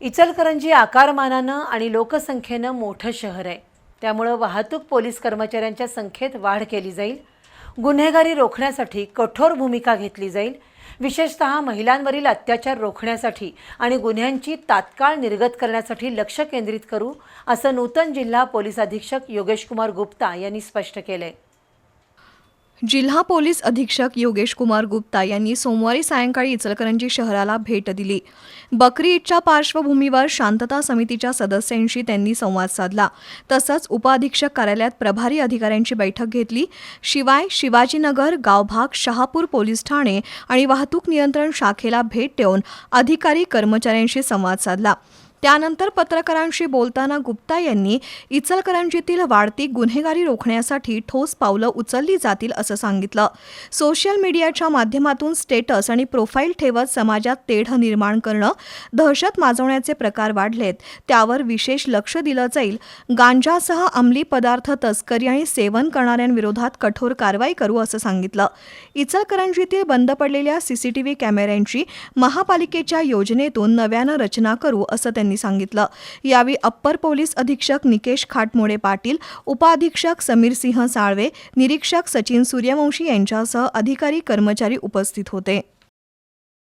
इचलकरंजी आकारमानानं आणि लोकसंख्येनं मोठं शहर आहे. त्यामुळं वाहतूक पोलीस कर्मचाऱ्यांच्या संख्येत वाढ केली जाईल. गुन्हेगारी रोखण्यासाठी कठोर भूमिका घेतली जाईल. विशेषतः महिलांवरील अत्याचार रोखण्यासाठी आणि गुन्ह्यांची तात्काळ निर्गत करण्यासाठी लक्ष केंद्रित करू असं नूतन जिल्हा पोलीस अधीक्षक योगेशकुमार गुप्ता यांनी स्पष्ट केलं आहे जिल्हा पोलीस अधीक्षक योगेश कुमार गुप्ता यांनी सोमवारी सायंकाळी इचलकरंजी शहराला भेट दिली. बकरी ईदच्या पार्श्वभूमीवर शांतता समितीच्या सदस्यांशी त्यांनी संवाद साधला. तसंच उपअधीक्षक कार्यालयात प्रभारी अधिकाऱ्यांची बैठक घेतली. शिवाय शिवाजीनगर गावभाग शहापूर पोलीस ठाणे आणि वाहतूक नियंत्रण शाखेला भेट देऊन अधिकारी कर्मचाऱ्यांशी संवाद साधला. त्यानंतर पत्रकारांशी बोलताना गुप्ता यांनी इचलकरंजीतील वाढती गुन्हेगारी रोखण्यासाठी ठोस पावलं उचलली जातील असं सांगितलं. सोशल मीडियाच्या माध्यमातून स्टेटस आणि प्रोफाईल ठेवत समाजात तेढ निर्माण करणं दहशत माजवण्याचे प्रकार वाढलेत त्यावर विशेष लक्ष दिलं जाईल. गांजासह अंमली पदार्थ तस्करी आणि सेवन करणाऱ्यांविरोधात कठोर कारवाई करू असं सांगितलं. इचलकरंजीतील बंद पडलेल्या सीसीटीव्ही कॅमेऱ्यांची महापालिकेच्या योजनेतून नव्यानं रचना करू असं त्यांनी सांगितलं. यावेळी अप्पर पोलीस अधीक्षक निकेश खाटमोडे पाटील उपाधीक्षक समीर सिंह साळवे निरीक्षक सचिन सूर्यवंशी यांच्यासह अधिकारी कर्मचारी उपस्थित होते.